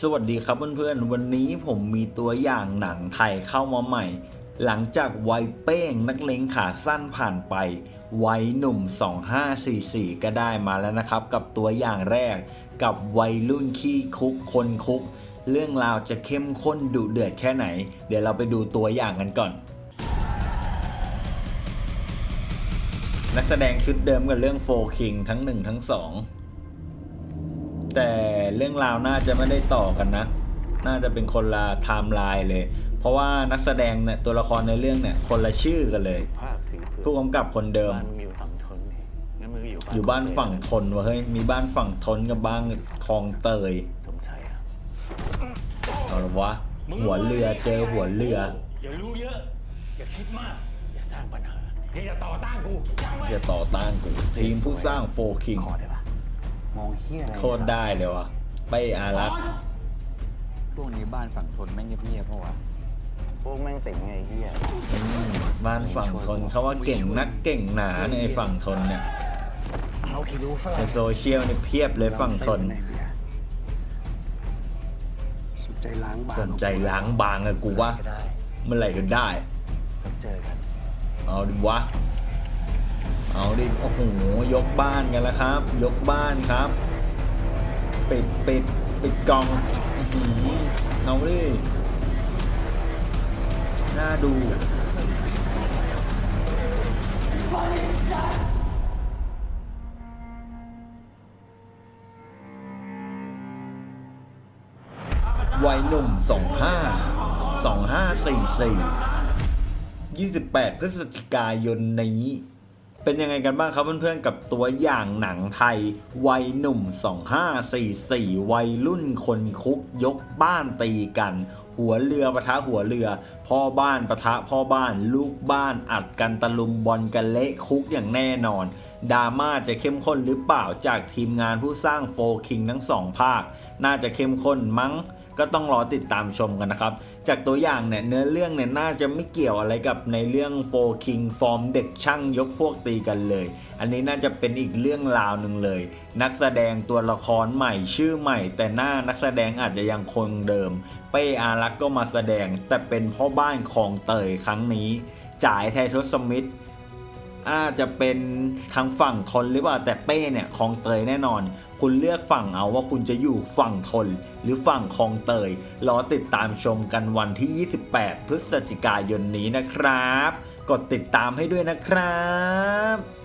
สวัสดีครับเพื่อนๆ วันนี้ผมมีตัวอย่างหนังไทยเข้ามาใหม่ หลังจากวัยเป้งนักเลงขาสั้นผ่านไป วัยหนุ่ม 2544 ก็ได้มาแล้วนะครับ กับตัวอย่างแรกกับวัยรุ่นขี้คุกคนคุก เรื่องราวจะเข้มข้นดุเดือดแค่ไหน เดี๋ยวเราไปดูตัวอย่างกันก่อน นักแสดงชุดเดิมกับเรื่องโฟคิงทั้งหนึ่งทั้งสอง แต่เรื่องราวน่าจะไม่ได้ต่อกันนะ น่าจะเป็นคนละไทม์ไลน์เลย เพราะว่านักแสดงเนี่ยตัวละครในเรื่องเนี่ยคนละชื่อกันเลย ภาคสีเผือกผู้กำกับคนเดิม บ้านมึงอยู่ฝั่งทนนี่งั้นมึงก็อยู่อยู่บ้านฝั่งทนวะเฮ้ย มีบ้านฝั่งทนกับบ้านคลองเตยสงสัยอะเอาละวะ หัวเรือเจอหัวเรือ อย่ารู้เยอะ อย่าคิดมาก อย่าสร้างปัญหาอย่าต่อต้านกูจำไว้จะต่อต้านกูทีมผู้สร้างโฟคิง ขอได้ปะ มองเฮียอะไรโคตรได้เลยวะเป้อารักษ์พวกนี้บ้านฝั่งทนแม่งเงียบๆเพราะว่าพวกแม่งเต็งไงเฮียอืมบ้านฝั่งทนเขาว่าเก่งนักเก่งหนาในยไอ้ฝั่งทนเนี่ยเอาคิดดูฝในรั่งโซเชียลเนี่ยเพียบเลยฝั่งทนสนใจล้างบางสนใจล้างบางอะกูว่าก็ได้เมื่อไหร่ก็ได้แล้วเจอกันเอาดิวะ เอาดิ โอ้โห ยกบ้านกันแล้วครับ ยกบ้านครับ ปิดปิดปิดกล่องอื้อหือเอาดิ น่าดูวัยหนุ่ม 25 2544 28 พฤศจิกายนนี้ เป็นยังไงกันบ้างครับเพื่อนๆกับตัวอย่างหนังไทย วัยหนุ่ม 2544 วัยรุ่นคนคุกยกบ้านตีกัน หัวเรือปะทะหัวเรือ พ่อบ้านปะทะพ่อบ้าน ลูกบ้านอัดกันตะลุมบอลกันเละคุกอย่างแน่นอนดราม่าจะเข้มข้นหรือเปล่าจากทีมงานผู้สร้างโฟคิงทั้งสองภาค น่าจะเข้มข้นมั้ง ก็ต้องรอติดตามชมกันนะครับ จากตัวอย่างเนี่ยเนื้อเรื่องเนี่ยน่าจะไม่เกี่ยวอะไรกับในเรื่องโฟคิงฟอร์มเด็กช่างยกพวกตีกันเลย อันนี้น่าจะเป็นอีกเรื่องราวหนึ่งเลย นักแสดงตัวละครใหม่ชื่อใหม่ แต่หน้านักแสดงอาจจะยังคงเดิม เป้อารักก็มาแสดง แต่เป็นพ่อบ้านของเตยครั้งนี้ จ่ายไททศมิตรอาจจะเป็นทางฝั่งทนหรือเปล่าแต่เป้เนี่ยคลองเตยแน่นอน คุณเลือกฝั่งเอาว่าคุณจะอยู่ฝั่งทน หรือฝั่งคลองเตย รอติดตามชมกันวันที่ 28 พฤศจิกายนนี้นะครับ กดติดตามให้ด้วยนะครับ